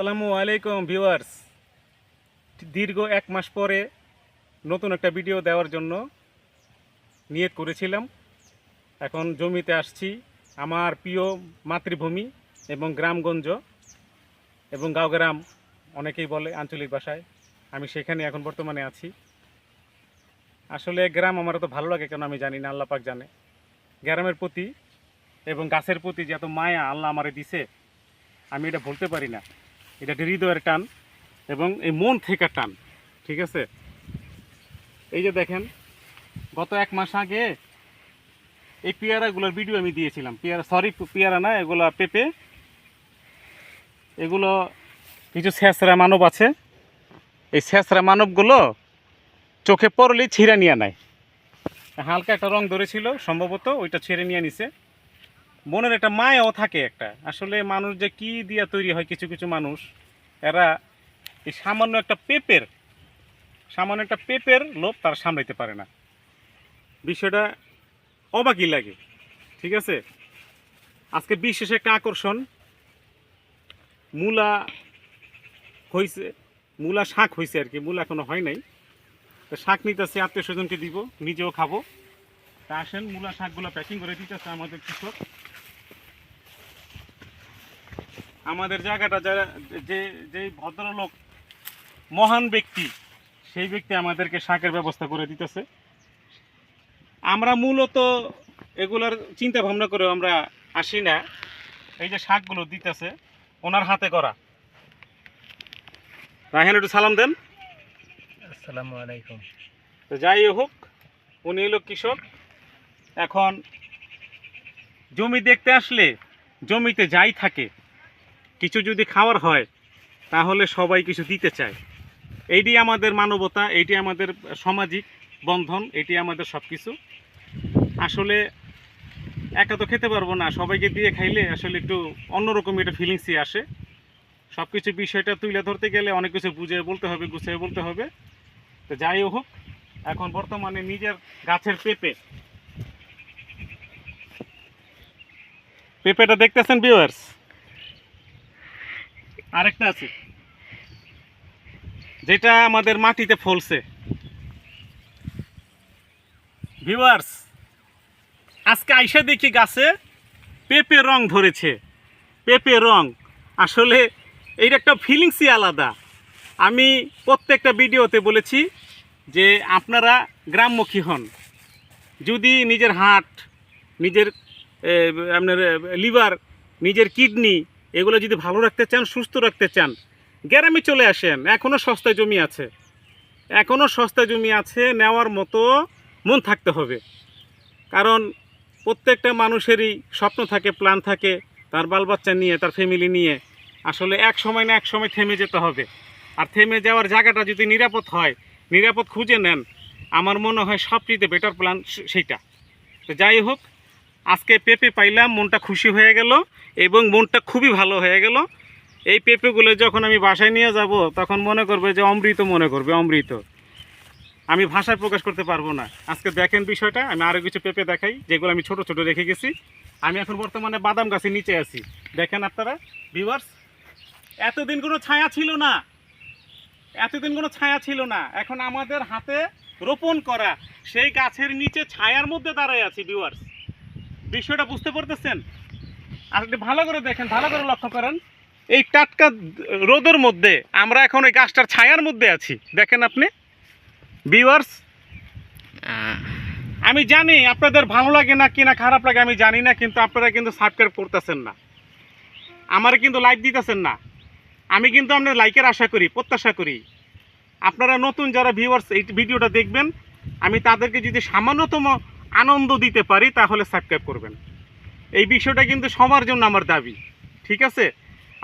আসসালামু আলাইকুম ভিউয়ার্স। দীর্ঘ এক মাস পরে নতুন একটা ভিডিও দেওয়ার জন্য নিয়ত করেছিলাম। এখন জমিতে আসছি আমার প্রিয় মাতৃভূমি এবং গ্রামগঞ্জ এবং গাঁওগ্রাম অনেকেই বলে আঞ্চলিক ভাষায়। আমি সেখানে এখন বর্তমানে আছি। আসলে গ্রাম আমার তো ভালো লাগে কেন আমি জানি না, আল্লাহ পাক জানে। গ্রামের প্রতি এবং গাছের প্রতি যে এত মায়া আল্লাহ আমারে দিছে, আমি এটা বলতে পারি না। এটা একটা হৃদয়ের টান এবং এই মন থেকে টান, ঠিক আছে? এই যে দেখেন, গত এক মাস আগে এই পেয়ারাগুলোর ভিডিও আমি দিয়েছিলাম। পেয়ারা সরি পেয়ারা না, এগুলো পেঁপে, এগুলো কিছু ছেঁচড়া মানব আছে। এই ছেঁচড়া মানবগুলো চোখে পড়লেই ছিঁড়ে নিয়ে নেয়। হালকা একটা রং ধরেছিল, সম্ভবত ওইটা ছেড়ে নিয়ে নিছে। মনের একটা মায়াও থাকে একটা। আসলে মানুষ যে কি দিয়া তৈরি হয় কিছু কিছু মানুষ, এরা এই সামান্য একটা পেপের, সামান্য একটা পেপের লোভ তারা সামলাইতে পারে না। বিষয়টা অবাকই লাগে, ঠিক আছে? আজকে বিশেষ একটা আকর্ষণ, মূলা হয়েছে মূলা শাক হয়েছে আর কি, মূলা এখনও হয় নাই। শাক নিতেছে, আত্মীয় স্বজনকে দিব, নিজেও খাব। তা আসেন মূলা শাকগুলো প্যাকিং করে দিতেছে আমাদের কৃষক। আমাদের জায়গাটা যারা যে যে ভদ্রলোক মহান ব্যক্তি সেই ব্যক্তি আমাদেরকে শাকের ব্যবস্থা করে দিতেছে। আমরা মূলত এগুলার চিন্তা ভাবনা করে আমরা আসি না। এই যে শাকগুলো দিতেছে ওনার হাতে করা। রাহেন একটু সালাম দেন। আসসালামু আলাইকুম। তো যাই হোক উনি হলো কৃষক। এখন জমি দেখতে আসলে জমিতে যাই থাকে, কিছু যদি খাওয়ার হয়, তাহলে সবাই কিছু দিতে চায়। এইটি আমাদের মানবতা, এইটি আমাদের সামাজিক বন্ধন এটি আমাদের সব কিছু আসলে একা তো খেতে পারব না, সবাইকে দিয়ে খাইলে আসলে একটু অন্যরকম একটা ফিলিংসই আসে। সব কিছু বিষয়টা তুলে ধরতে গেলে অনেক কিছু বুঝে বলতে হবে, গুছিয়ে বলতে হবে। তো যাই হোক, এখন বর্তমানে নিজের গাছের পেঁপে পেঁপেটা দেখতেছেন ভিউয়ার্স আরেকটা আছে। যেটা আমাদের মাটিতে ফলছে। ভিউয়ার্স আজকে আইসা দেখি গাছে পেঁপে রং ধরেছে। পেঁপে রং। আসলে এইটা একটা ফিলিংসই আলাদা। আমি প্রত্যেকটা ভিডিওতে বলেছি যে আপনারা গ্রামমুখী হন। যদি নিজের হাট, নিজের আপনার লিভার, নিজের কিডনি, এগুলো যদি ভালো রাখতে চান, সুস্থ রাখতে চান, গ্রামে চলে আসেন। এখনও সস্তায় জমি আছে। এখনও সস্তায় জমি আছে, নেওয়ার মতো মন থাকতে হবে। কারণ প্রত্যেকটা মানুষেরই স্বপ্ন থাকে, প্ল্যান থাকে, তার বাল বাচ্চা নিয়ে, তার ফ্যামিলি নিয়ে। আসলে এক সময় না এক সময় থেমে যেতে হবে। আর থেমে যাওয়ার জায়গাটা যদি নিরাপদ হয়, নিরাপদ খুঁজে নেন, আমার মনে হয় সবচেয়ে বেটার প্ল্যান সেইটা। তো যাই হোক আজকে পেঁপে পাইলাম, মনটা খুশি হয়ে গেল এবং মনটা খুবই ভালো হয়ে গেল। এই পেঁপেগুলো যখন আমি বাসায় নিয়ে যাব, তখন মনে করবে যে অমৃত মনে করবে, অমৃত। আমি ভাষায় প্রকাশ করতে পারব না। আজকে দেখেন বিষয়টা, আমি আরও কিছু পেঁপে দেখাই, যেগুলো আমি ছোট ছোট রেখে গেছি। আমি এখন বর্তমানে বাদাম গাছের নিচে আছি। দেখেন আপনারা ভিউয়ার্স এতদিন কোনো ছায়া ছিল না। এতদিন কোনো ছায়া ছিল না। এখন আমাদের হাতে রোপণ করা, সেই গাছের নিচে ছায়ার মধ্যে দাঁড়ায় আছি ভিউয়ার্স বিষয়টা বুঝতে পারতেছেন? একটু ভালো করে দেখেন, ভালো করে লক্ষ্য করেন। এই টাটকা রোদের মধ্যে আমরা এখন ওই গাছটার ছায়ার মধ্যে আছি। দেখেন আপনি? ভিউয়ার্স আমি জানি আপনাদের ভালো লাগে না কিনা খারাপ লাগে, আমি জানি না, কিন্তু আপনারা কিন্তু সাবস্ক্রাইব করতেছেন না। আমার কিন্তু লাইক দিতেছেন না। আমি কিন্তু আপনার লাইকের আশা করি, প্রত্যাশা করি। আপনারা নতুন যারা ভিউয়ার্স এই ভিডিওটা দেখবেন, আমি তাদেরকে যদি সামান্যতম আনন্দ দিতে পারি, তাহলে সাবস্ক্রাইব করবেন। এই বিষয়টা কিন্তু সবার জন্য আমার দাবি, ঠিক আছে?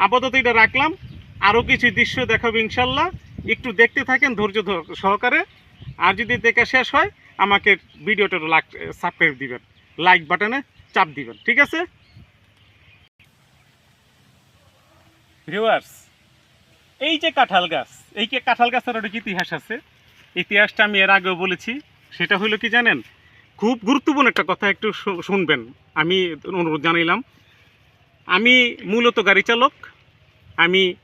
আপাতত এটা রাখলাম। আরও কিছু দৃশ্য দেখাবো ইনশাল্লাহ। একটু দেখতে থাকেন, ধৈর্য সহকারে। আর যদি দেখা শেষ হয়, আমাকে ভিডিওটা লাইক সাবস্ক্রাইব দিবেন। লাইক বাটনে চাপ দিবেন, ঠিক আছে? ভিউয়ার্স এই যে কাঁঠাল গাছ, এই যে কাঁঠাল গাছের একটা ইতিহাস আছে? ইতিহাসটা আমি এর আগেও বলেছি, সেটা হলো কি জানেন? খুব গুরুত্বপূর্ণ একটা কথা একটু শুনবেন। আমি অনুরোধ জানাইলাম। আমি মূলত গাড়ি চালক। আমি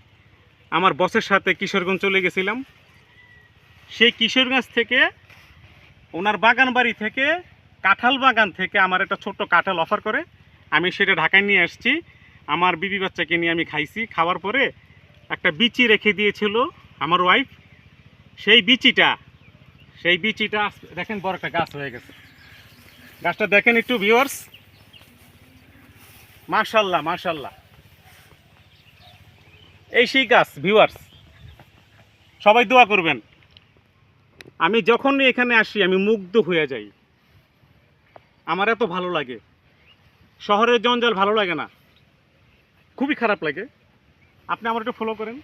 আমার বসের সাথে কিশোরগঞ্জ চলে গেছিলাম। সেই কিশোরগঞ্জ থেকে ওনার বাগান বাড়ি থেকে কাঁঠাল বাগান থেকে আমার একটা ছোট্ট কাঁঠাল অফার করে। আমি সেটা ঢাকায় নিয়ে আসছি। আমার বিবি বাচ্চাকে নিয়ে আমি খাইছি। খাওয়ার পরে একটা বিচি রেখে দিয়েছিল আমার ওয়াইফ সেই বিচিটা সেই বিচিটা দেখেন বড় একটা গাছ হয়ে গেছে। গাছটা দেখেন একটু ভিউয়ার্স মার্শাল্লাহ মার্শাল্লাহ এই সেই গাছ ভিউয়ার্স সবাই দোয়া করবেন। আমি যখনই এখানে আসি, আমি মুগ্ধ হয়ে যাই। আমার এত ভালো লাগে। শহরের জঞ্জাল ভালো লাগে না। খুবই খারাপ লাগে। আপনি আমার একটু ফলো করেন।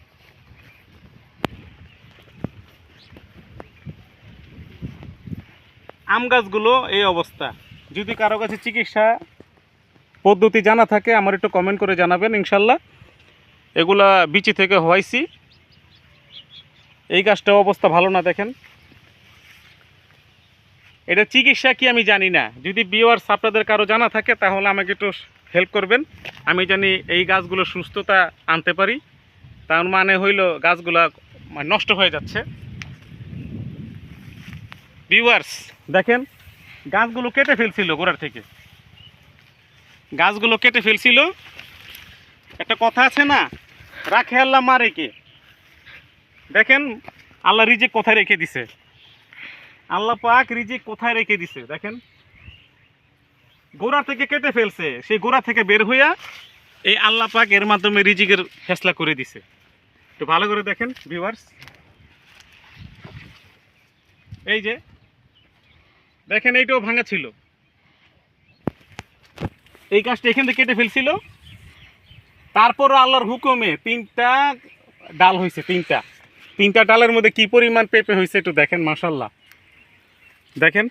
আম গাছগুলো এই অবস্থা। যদি কারও কাছে চিকিৎসা পদ্ধতি জানা থাকে, আমার একটু কমেন্ট করে জানাবেন, ইনশাল্লাহ। এগুলা বিচি থেকে হওয়াইছি। এই গাছটার অবস্থা ভালো না, দেখেন। এটা চিকিৎসা কি আমি জানি না। যদি বিওয়ার্স আপনাদের কারও জানা থাকে, তাহলে আমাকে একটু হেল্প করবেন। আমি জানি এই গাছগুলো সুস্থতা আনতে পারি। তার মানে হইল গাছগুলো নষ্ট হয়ে যাচ্ছে। ভিউয়ার্স দেখেন গাছগুলো কেটে ফেলছিল গোড়ার থেকে। গাছগুলো কেটে ফেলছিল। একটা কথা আছে না, রাখে আল্লাহ মারে কে দেখেন, আল্লাহ রিজিক কোথায় রেখে দিছে? আল্লাহ পাক রিজিক কোথায় রেখে দিছে? দেখেন গোড়া থেকে কেটে ফেলছে। সেই গোড়া থেকে বের হইয়া এই আল্লাহ পাক এর মাধ্যমে রিজিকের ফেসলা করে দিছে। একটু ভালো করে দেখেন ভিউয়ার্স এই যে দেখেন এইটাও ভাঙা ছিল। এই গাছটা এখান থেকে কেটে ফেলছিল। তারপরও আল্লাহর হুকুমে তিনটা ডাল হয়েছে, তিনটা। তিনটা ডালের মধ্যে কি পরিমাণ পেঁপে হয়েছে একটু দেখেন মাসাল্লাহ দেখেন।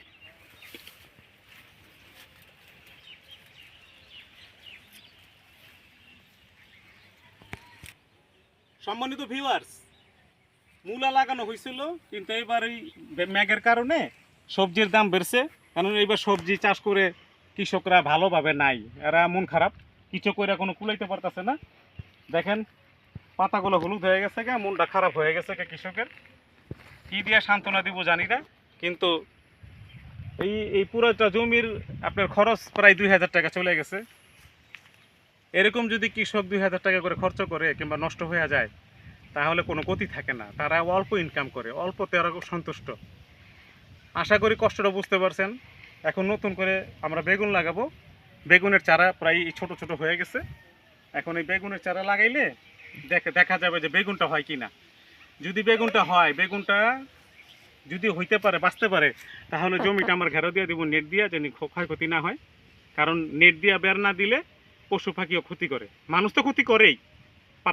সম্মানিত ভিউয়ার্স মূলা লাগানো হয়েছিল, কিন্তু এবার এই ম্যাগের কারণে সবজির দাম বেড়ছে। কারণ এইবার সবজি চাষ করে কৃষকরা ভালোভাবে নাই। এরা মন খারাপ। কিছু করে কোনো কুলাইতে পারতেছে না। দেখেন, পাতাগুলো হলুদ হয়ে গেছে গা, মনটা খারাপ হয়ে গেছে গা কৃষকের। কী দিয়ে সান্ত্বনা দিব জানি না। কিন্তু এই এই পুরোটা জমির আপনার খরচ প্রায় দুই হাজার টাকা চলে গেছে। এরকম যদি কৃষক দুই হাজার টাকা করে খরচ করে কিংবা নষ্ট হয়ে যায়, তাহলে কোনো গতি থাকে না। তারা অল্প ইনকাম করে, অল্পতে খুব সন্তুষ্ট। আশা করি কষ্টটা বুঝতে পারছেন। এখন নতুন করে আমরা বেগুন লাগাবো। বেগুনের চারা প্রায় ছোট ছোট হয়ে গেছে। এখন এই বেগুনের চারা লাগাইলে দেখে দেখা যাবে যে বেগুনটা হয় কি না যদি বেগুনটা হয়, বেগুনটা যদি হইতে পারে, বাঁচতে পারে, তাহলে জমিটা আমার ঘেরো দিয়ে দেবো, নেট দিয়া যেন ক্ষয়ক্ষতি না হয়। কারণ নেট দিয়া বের না দিলে পশু পাখিও ক্ষতি করে। মানুষ তো ক্ষতি করেই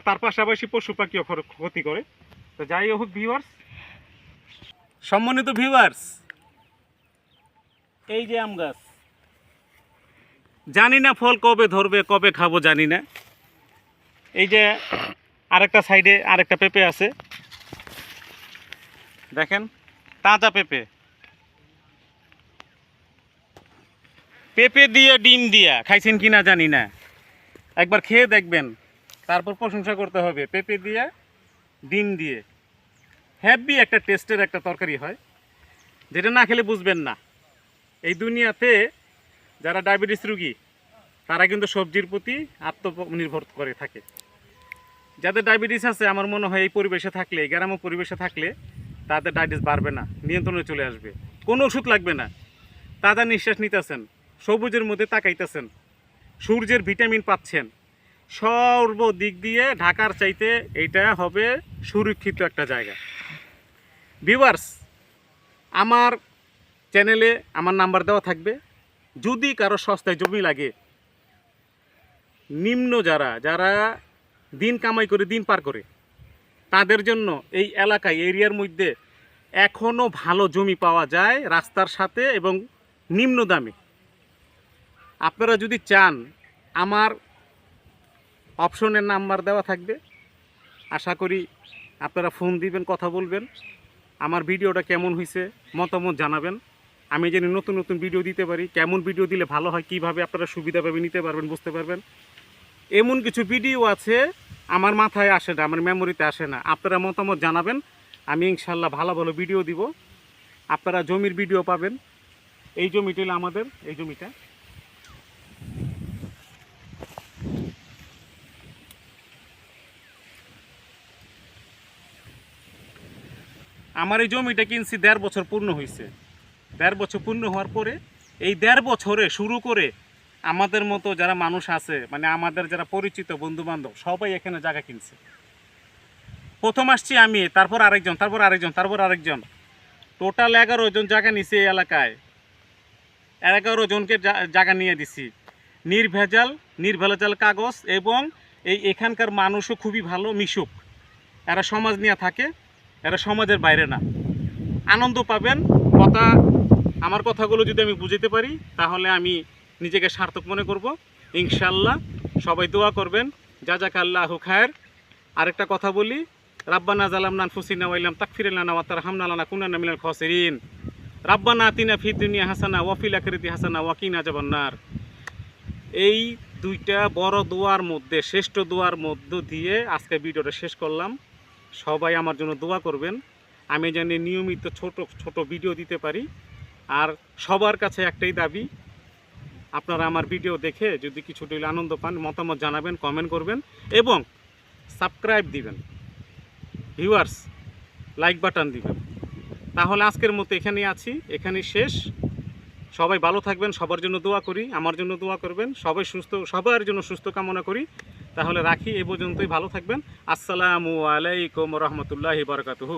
তার পাশাপাশি পশু পাখিও ক্ষতি করে। তো যাই হোক ভিউয়ার্স সম্মানিত ভিউয়ার্স এই যে আম গাছ। জানি না ফল কবে ধরবে, কবে খাব জানি না। এই যে আরেকটা সাইডে আরেকটা পেঁপে আছে। দেখেন, তাজা পেঁপে। পেঁপে দিয়ে ডিম দিয়া, খাইছেন কি না জানি না। একবার খেয়ে দেখবেন, তারপর প্রশংসা করতে হবে। পেঁপে দিয়ে, ডিম দিয়ে। হ্যাপি একটা টেস্টের একটা তরকারি হয়, যেটা না খেলে বুঝবেন না। এই দুনিয়াতে যারা ডায়াবেটিস রুগী, তারা কিন্তু সবজির প্রতি আত্মনির্ভর করে থাকে। যাদের ডায়াবেটিস আছে, আমার মনে হয় এই পরিবেশে থাকলে গ্রাম্য পরিবেশে থাকলে তাদের ডায়াবেটিস বাড়বে না, নিয়ন্ত্রণে চলে আসবে। কোনো ওষুধ লাগবে না। তাজা নিঃশ্বাস নিতেছেন, সবুজের মধ্যে তাকাইতেছেন, সূর্যের ভিটামিন পাচ্ছেন। সর্ব দিক দিয়ে ঢাকার চাইতে এইটা হবে সুরক্ষিত একটা জায়গা। ভিউয়ার্স, আমার চ্যানেলে আমার নাম্বার দেওয়া থাকবে। যদি কারও সস্তায় জমি লাগে, নিম্ন যারা যারা দিন কামাই করে, দিন পার করে, তাদের জন্য এই এলাকায়, এরিয়ার মধ্যে এখনও ভালো জমি পাওয়া যায় রাস্তার সাথে এবং নিম্ন দামে। আপনারা যদি চান, আমার অপশনের নাম্বার দেওয়া থাকবে। আশা করি আপনারা ফোন দিবেন, কথা বলবেন। আমার ভিডিওটা কেমন হয়েছে মতামত জানাবেন। আমি যেন নতুন নতুন ভিডিও দিতে পারি, কেমন ভিডিও দিলে ভালো হয়, কীভাবে আপনারা সুবিধাভাবে নিতে পারবেন বুঝতে পারবেন? এমন কিছু ভিডিও আছে, আমার মাথায় আসে না, আমার মেমোরিতে আসে না। আপনারা মতামত জানাবেন, আমি ইনশাল্লাহ ভালো ভালো ভিডিও দিব। আপনারা জমির ভিডিও পাবেন। এই জমিটা আমাদের, এই জমিটা। আমার এই জমিটা কিনছি দেড় বছর পূর্ণ হয়েছে দেড় বছর পূর্ণ হওয়ার পরে এই দেড় বছরে শুরু করে আমাদের মতো যারা মানুষ আছে মানে আমাদের যারা পরিচিত বন্ধু বান্ধব সবাই এখানে জায়গা কিনছে। প্রথম আসছি আমি, তারপর আরেকজন তারপর আরেকজন তারপর আরেকজন। টোটাল এগারো জন জায়গা নিছি এই এলাকায়। এগারো জনকে জায়গা নিয়ে দিছি। নির্ভেজাল নির্ভেজাল কাগজ এবং এই এখানকার মানুষও খুবই ভালো, মিশুক। এরা সমাজ নিয়ে থাকে, এরা সমাজের বাইরে না। আনন্দ পাবেন, কথা আমার কথাগুলো যদি আমি বুঝতে পারি, তাহলে আমি নিজেকে সার্থক মনে করব। ইনশাল্লাহ সবাই দোয়া করবেন। যা যাক আল্লাহ খায়ের। আরেকটা কথা বলি, রাব্বানা জালাম নান ফুসিনা ওয়াইলাম তাকফিরিল্লানা ওয়া তারহামনা লানা কুনানা মিনাল খাসিরিন। রাব্বানা ফিদ দুনিয়া হাসানা ওয়া ফিল আখিরাতি হাসানা ওয়া কিনা জাবান্নার এই দুইটা বড় দোয়ার মধ্যে, শ্রেষ্ঠ দোয়ার মধ্য দিয়ে আজকে ভিডিওটা শেষ করলাম। সবাই আমার জন্য দোয়া করবেন। আমি জানি নিয়মিত ছোট ছোট ভিডিও দিতে পারি। আর সবার কাছে একটাই দাবি, আপনারা আমার ভিডিও দেখে যদি কিছু হইলে আনন্দ পান, মতামত জানাবেন কমেন্ট করবেন এবং সাবস্ক্রাইব দিবেন। ভিউয়ার্স লাইক বাটন দিবেন। তাহলে আজকের মতো এখানেই আছি, এখানেই শেষ। সবাই ভালো থাকবেন, সবার জন্য দোয়া করি, আমার জন্য দোয়া করবেন। সবাই সুস্থ, সবার জন্য সুস্থ কামনা করি। তাহলে রাখি, এ পর্যন্তই ভালো থাকবেন। আসসালামু আলাইকুম রহমতুল্লাহি বারকাতুহু।